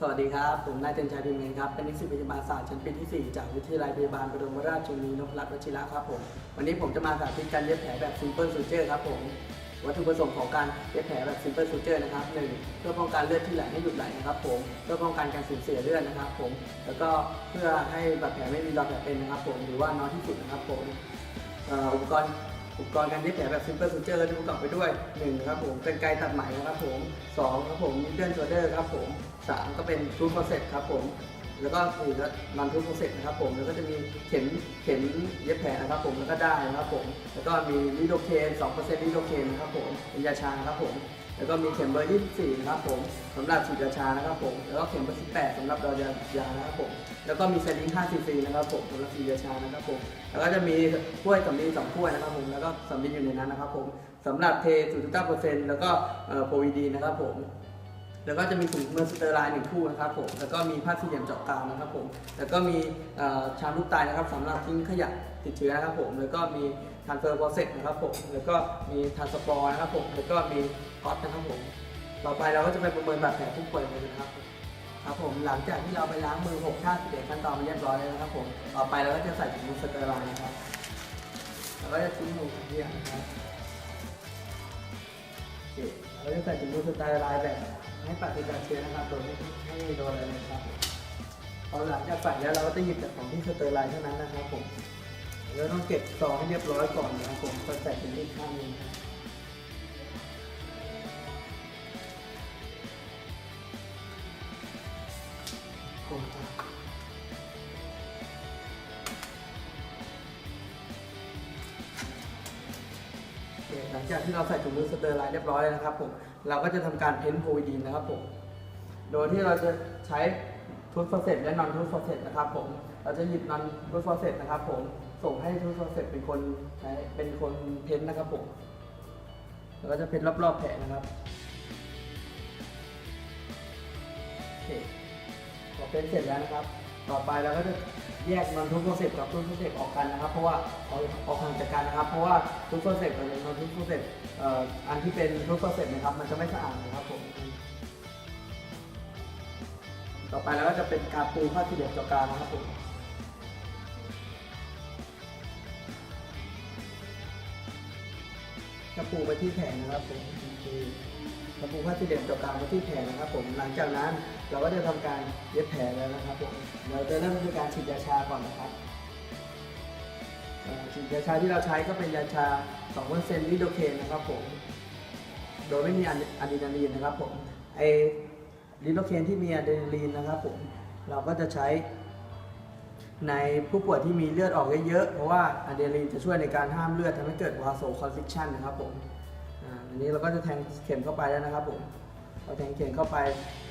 สวัสดีครับ ผมนายเจนชัยพิมพ์เงินครับ เป็นนิสิตพยาบาลศาสตร์ชั้นปีที่ 4 จากวิทยาลัยพยาบาลบรมราชชนนีนพรัตน์วชิระครับผม วันนี้ผมจะมาสาธิตการเย็บแผลแบบ simple suture ครับผม วัตถุประสงค์ของการเย็บแผลแบบ simple suture นะครับหนึ่งเพื่อป้องกันเลือดที่ไหลให้หยุดไหลนะครับผม เพื่อป้องกันการสูญเสียเลือดนะครับผม แล้วก็เพื่อให้บาดแผลไม่มีรอยแผลเป็นนะครับผม หรือว่าน้อยที่สุดนะครับผมอุปกรณ์ อุปกรณ์การเย็บแผลแบบ simple suture ก็จะประกอบไปด้วย1ครับผมเป็นไกลตัดไหมนะครับผม2ครับผมมิดเดิลโชเดอร์ครับผม3ก็เป็นทูคอนเซ็ปต์ครับผมแล้วก็4ก็ non tooth process นะครับผมแล้วก็จะมีเข็มเข็มเย็บแผลนะครับผมแล้วก็ได้นะครับผมแล้วก็มีลิโดเคน2%ลิโดเคนนะครับผมเป็นยาชาครับผม แล้วก็มีเข็มเบอร์ 24 นะครับผมสำหรับฉีดยาชานะครับผมแล้วก็เข็มเบอร์ 18สำหรับรอยายานะครับผมแล้วก็มีไซลิง5ซีซีนะครับผมสำหรับฉีดยาชานะครับผมแล้วก็จะมีถ้วยสำลีสองถ้วยนะครับผมแล้วก็สำลีอยู่ในนั้นนะครับผมสำหรับเท0.9%แล้วก็โพวีดีนะครับผมแล้วก็จะมีถุงมือสเตอร์ไลน์หนึ่งคู่นะครับผม แล้วก็มีผ้าสี่เหลี่ยมเจาะกาวนะครับผม แล้วก็มีชามลูกตายนะครับสำหรับทิ้งขยะติดเชื้อนะครับผม แล้วก็มี ทานเฟอร์โปรเซสนะครับผมแล้วก็มีทานสปอร์นะครับผมแล้วก็มีก๊อตนะครับผมต่อไปเราก็จะไปประเมินบาดแผลผู้ป่วยกันนะครับครับผมหลังจากที่เราไปล้างมือ6ท่า11ขั้นตอนมาเรียบร้อยแล้วนะครับผมต่อไปเราก็จะใส่ถุงมือสเตอร์ไลน์นะครับเราก็จะทิ้งมือทุกอย่างนะครับเราจะใส่ถุงมือสเตอร์ไลน์แบบให้ปฏิบัติเชื้อนะครับโดยไม่ไม่โดนอะไรเลยครับพอหลังจากใส่แล้วเราก็จะหยิบแต่ของที่สเตอร์ไลน์เท่านั้นนะครับผม แล้วต้องเก็บซองให้เรียบร้อยก่อนนะครับผมก็ใส่ถุงมือข้างหนึงครับผมครับโอเคหลังจากที่เราใส่ถุงมือสเตอร์ไลน์เรียบร้อยแล้วนะครับผมเราก็จะทำการเพ้นท์โพลีดีนนะครับผมโดยที่เราจะใช้ทูตฟอสเซตและนอนทูตฟอสเซตนะครับผมเราจะหยิบนอนทูตฟอสเซตนะครับผม ส่งให้ทูตฟอเซตเป็นคนใช้เป็นคนเพ้นนะครับผมแล้วก็จะเพ้นรอบๆแผลนะครับโอเคพอเป็นเสร็จแล้วนะครับ ต่อไปเราก็จะแยกนอนทุกโปรเซสกับทุกโปรเซสออกกันนะครับ เพราะว่าเอาออกห่างจากกันนะครับ เพราะว่าทุกโปรเซสกับนอนทุกโปรเซสเอ่ออันที่เป็นทุกโปรเซสนะครับ มันจะไม่สะอาดนะครับผมต่อไปเราก็จะเป็นการปูผ้าสี่เหลี่ยมจอกลางนะครับผม กระปูไปที่แผงนะครับผมคือกระปูผ้าสี่เหลี่ยมจอกกลางไปที่แผงนะครับผมหลังจากนั้นเราก็จะทำการเย็บแผลแล้วนะครับผมเราจะเริ่มด้วยการฉีดยาชาก่อนนะครับฉีดยาชาที่เราใช้ก็เป็นยาชา2%ลิโดเคนนะครับผมโดยไม่มีอะดรีนาลีนนะครับผมไอลิโดเคนที่มีอะดรีนาลีนนะครับผมเราก็จะใช้ ในผู้ป่วยที่มีเลือดออกเยอะๆเพราะว่าอะดรีนาลีนจะช่วยในการห้ามเลือดทำให้เกิดวาโซคอนฟิคชันนะครับผมอันนี้เราก็จะแทงเข็มเข้าไปแล้วนะครับผมพอแทงเข็มเข้าไป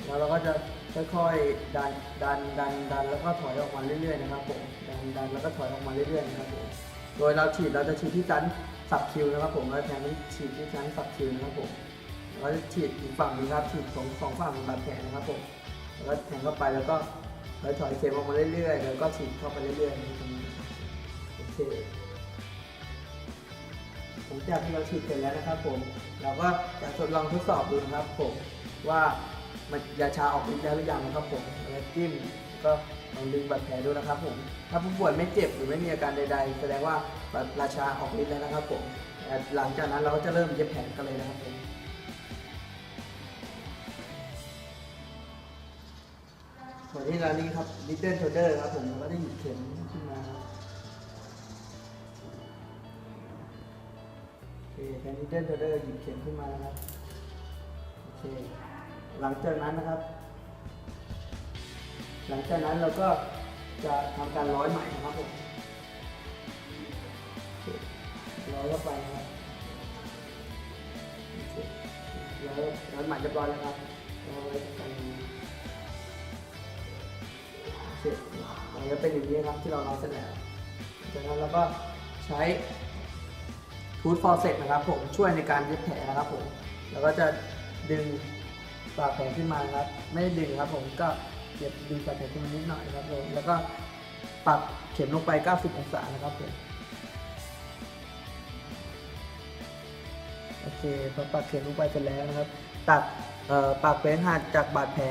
แล้วเราก็จะค่อยๆดันดันดันดันแล้วก็ถอยออกมาเรื่อยๆนะครับผมดันดันแล้วก็ถอยออกมาเรื่อยๆนะครับผมโดยเราฉีดเราจะฉีดที่ชั้นสับคิวนะครับผมแล้วแทงที่ฉีดที่ชั้นสับคิวนะครับผมเราจะฉีดอีกฝั่งหนึงครับฉีดสองสองฝั่งบาดแผลนะครับผมแล้วก็แทงเข้าไปแล้วก็ ถอยถอยเข็มออกมาเรื่อยๆ แล้วก็ฉีดเข้าไปเรื่อยๆนะครับโอเคหลังจากที่เราฉีดเสร็จแล้วนะครับผม เราก็จะทดลองทดสอบดูนะครับผมว่ามันยาชาออกฤทธิ์แล้วหรือยังนะครับผมแล้วจิ้มก็ลองดึงบาดแผลดูนะครับผม ถ้าผู้ป่วยไม่เจ็บหรือไม่มีอาการใด ๆ แสดงว่าราชาออกฤทธิ์แล้วนะครับผมหลังจากนั้นเราก็จะเริ่มเย็บแผลกันเลยนะครับผม ส่วนที่เรานี่ครับลิตเติ้ลโชเดอร์ครับผมเราก็ได้หยิบเข็มขึ้นมาครับโอเคแทนที่เดินเดอร์หยิบเข็มขึ้นมานะครับโอเคหลังจากนั้นนะครับ หลังจากนั้นเราก็จะทำการร้อยไหม่นะครับผมร้อยเข้าไปนะครับร้อยร้อยไหมเรียบร้อยแล้วครับ ครับที่เราร้อยเสร็จแล้วจากนั้นเราก็ใช้ฟูดฟอร์เซตนะครับผมช่วยในการเย็บแผลนะครับผมแล้วก็จะดึงปากแผลขึ้นมานะครับ ไม่ดึงครับผมก็เย็บดึงปากแผลขึ้นมานิดหน่อยครับผมแล้วก็ปรับเข็มลงไป 90 องศานะครับผมโอเคพอปรับเข็มลงไปเสร็จแล้วนะครับ ตัดเอ่อปากแผลหัดจากบาดแผล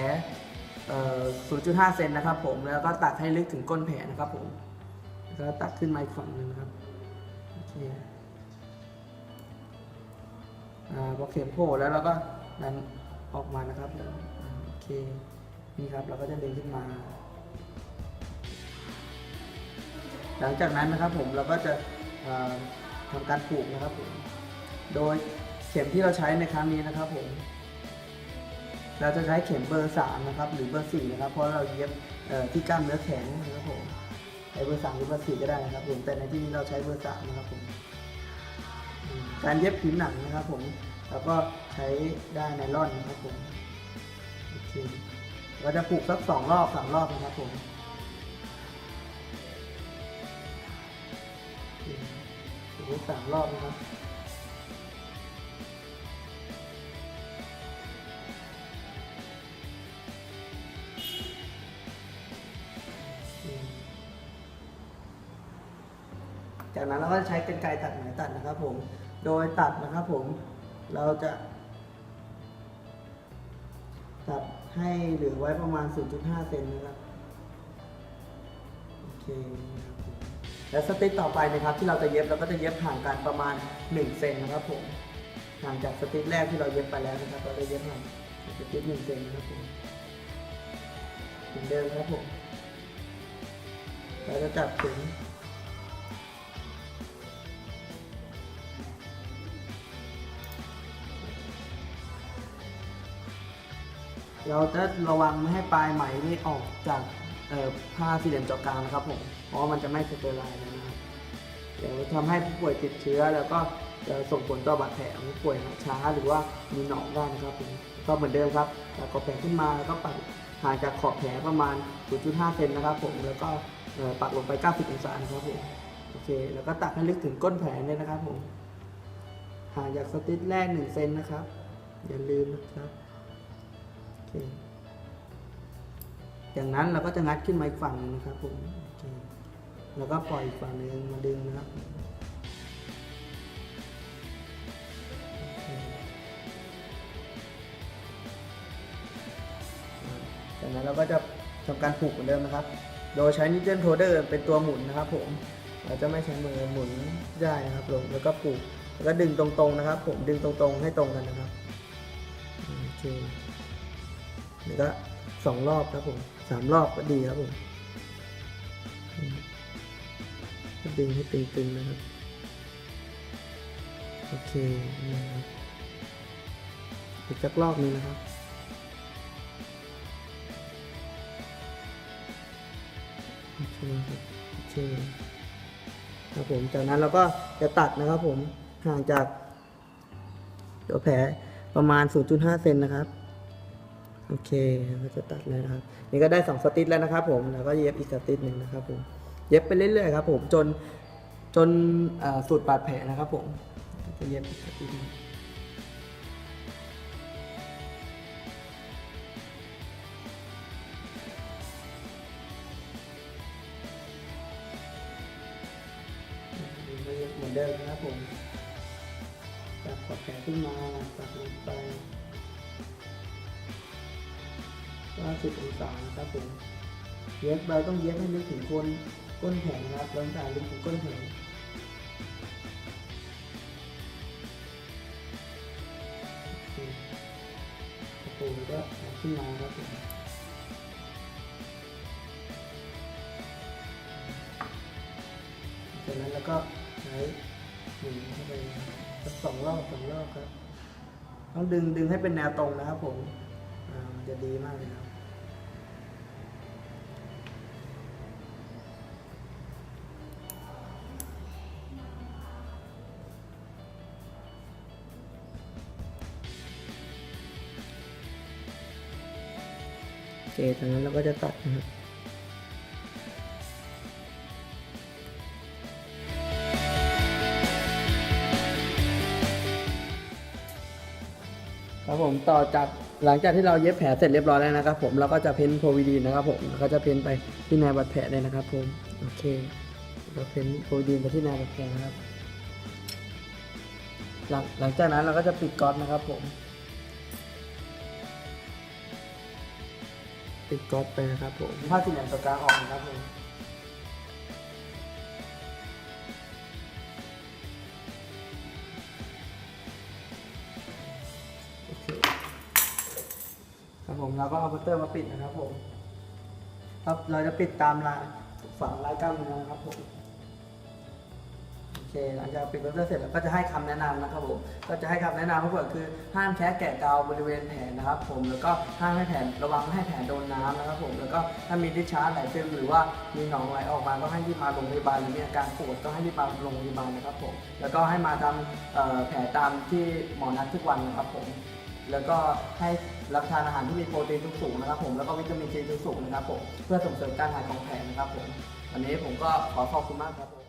0.5 เซนนะครับผมแล้วก็ตัดให้ลึกถึงก้นแผลนะครับผมแล้วตัดขึ้นมาอีกฝั่งหนึ่งนะครับโอเคอ่าพอเข็มโผล่แล้วเราก็ดันออกมานะครับโอเคนี่ครับเราก็จะดึงขึ้นมา หลังจากนั้นนะครับผมเราก็จะเอ่อทำการผูกนะครับผมโดยเข็มที่เราใช้ในครั้งนี้นะครับผม เราจะใช้เข็มเบอร์สามนะครับ หรือเบอร์สี่นะครับ เพราะเราเย็บที่กล้ามเนื้อแขนนะครับผมใช้เบอร์สามหรือเบอร์สี่ก็ได้นะครับผมแต่ในที่นี้เราใช้เบอร์สามนะครับผมการเย็บผิวหนังนะครับผมเราก็ใช้ได้ไนล่อนนะครับผมโอเคเราจะผูกสักสองรอบสามรอบนะครับผมโอเคผูกสามรอบนะครับ จากนั้นเราก็ใช้กรรไกรตัดไหมตัดนะครับผม โดยตัดนะครับผม เราจะ ตัดให้เหลือไว้ประมาณ 0.5 เซนนะครับ โอเคนะครับผมแล้วสติ๊กต่อไปนะครับที่เราจะเย็บเราก็จะเย็บห่างกันประมาณ 1 เซนนะครับผมห่างจากสติ๊กแรกที่เราเย็บไปแล้วนะครับ เราจะเย็บห่างสติ๊ก1เซนนะครับผมเหมือนเดิมครับผมเราจะจับถึง เราจะระวังไม่ให้ปลายไหมนี่ออกจากผ้าสี่เหลี่ยมเจาะกลางนะครับผมเพราะมันจะไม่สเตอร์ไลน์นะครับเดี๋ยวทำให้ผู้ป่วยติดเชื้อแล้วก็จะส่งผลต่อบาดแผลของผู้ป่วยหายช้าหรือว่ามีหนองได้นะครับผมก็เหมือนเดิมครับแล้วก็แผลขึ้นมาแล้วก็ปัดห่างจากขอบแผลประมาณ 0.5 เซนนะครับผมแล้วก็ปักลงไป 90 องศาครับผมโอเคแล้วก็ตัดให้ลึกถึงก้นแผลเลยนะครับผมห่างจากสติชแรก 1 เซนนะครับ อย่าลืมนะครับ โอเคอย่างนั้นเราก็จะงัดขึ้นมาอีกฝั่งนะครับผมแล้วก็ปล่อยอีกฝั่งหนึ่งมาดึงนะครับจากนั้นเราก็จะทำการผูกเหมือนเดิมนะครับ โดยใช้นิเจนโทเดอร์เป็นตัวหมุนนะครับ ผม เราจะไม่ใช้มือหมุนได้นะครับลงแล้วก็ผูก แล้วก็ดึงตรงๆนะครับ ผม ดึงตรงๆให้ตรงกันนะครับ โอเค แล้วก็สองรอบครับผมสามรอบก็ดีครับผมดึงให้ตึงๆนะครับ โอเคนี่นะครับอีกสักรอบนึงนะครับ โอเคครับโอเคครับผมจากนั้นเราก็จะตัดนะครับผมห่างจากตัวแผลประมาณ 0.5 เซนนะครับ โอเคก็จะตัดเลยนะครับ นี่ก็ได้2สติชแล้วนะครับผม แล้วก็เย็บอีกสติชหนึ่งนะครับผม เย็บไปเรื่อยๆครับผมจนจนอ่าสุดบาดแผลนะครับผม จะเย็บอีกสติชหนึ่งเหมือนเดิมนะครับผมจับขอบแผลขึ้นมาตัดลงไป ว่าสิบองศาครับผมเย็บเราต้องเย็บให้ลึกถึงก้นก้นแผงนะครับเราต้องลึกถึงก้นแผงโอเคตะปูก็ขึ้นมาครับผมจากนั้นแล้วก็ใช้หมุนเข้าไปสักสองรอบสองรอบครับต้องดึงดึงให้เป็นแนวตรงนะครับผมมันจะดีมากเลยครับ เคจากนั้นเราก็จะตัดนะครับครับผมต่อจากหลังจากที่เราเย็บแผลเสร็จเรียบร้อยแล้วนะครับ ผมเราก็จะเพ้นโพวิดีนนะครับผมก็จะเพ้นไปที่แนวบาดแผลเลยนะครับผมโอเคเราเพ้นโพวิดีนไปที่แนวบาดแผลนะครับหลังหลังจากนั้นเราก็จะปิดก๊อตนะครับผม ติดก๊อตไปนะครับผมผ้าสีเหลืองตัวกลางออกนะครับผมโอเคครับผมเราก็เอาพัตเตอร์มาปิดนะครับผมครับเราจะปิดตามลายฝั่งลายกล้ามเนื้อนะครับผมโอเคหลังจากปิดพัตเตอร์เสร็จเราก็จะให้คำแนะนำนะครับผมก็จะให้คำแนะนำทั้งหมดคือห้ามแคะแกะกาวบริเวณแผลนะครับ ผมแล้วก็ห้ามให้แผลระวังไม่ให้แผลโดนน้ำนะครับ ผมแล้วก็ถ้ามีดิชาร์จไหลซึมหรือว่ามีหนองไหลออกมาก็ให้รีบมาโรงพยาบาลหรือมีอาการปวดก็ให้รีบมาโรงพยาบาลนะครับผมแล้วก็ให้มาทำแผลตามที่หมอนัดทุกวันนะครับผมแล้วก็ให้รับประทานอาหารที่มีโปรตีนสูงนะครับ ผมแล้วก็วิตามินซีสูงนะครับผมเพื่อส่งเสริมการหายของแผลนะครับผมวันนี้ผมก็ขอขอบคุณมากครับผม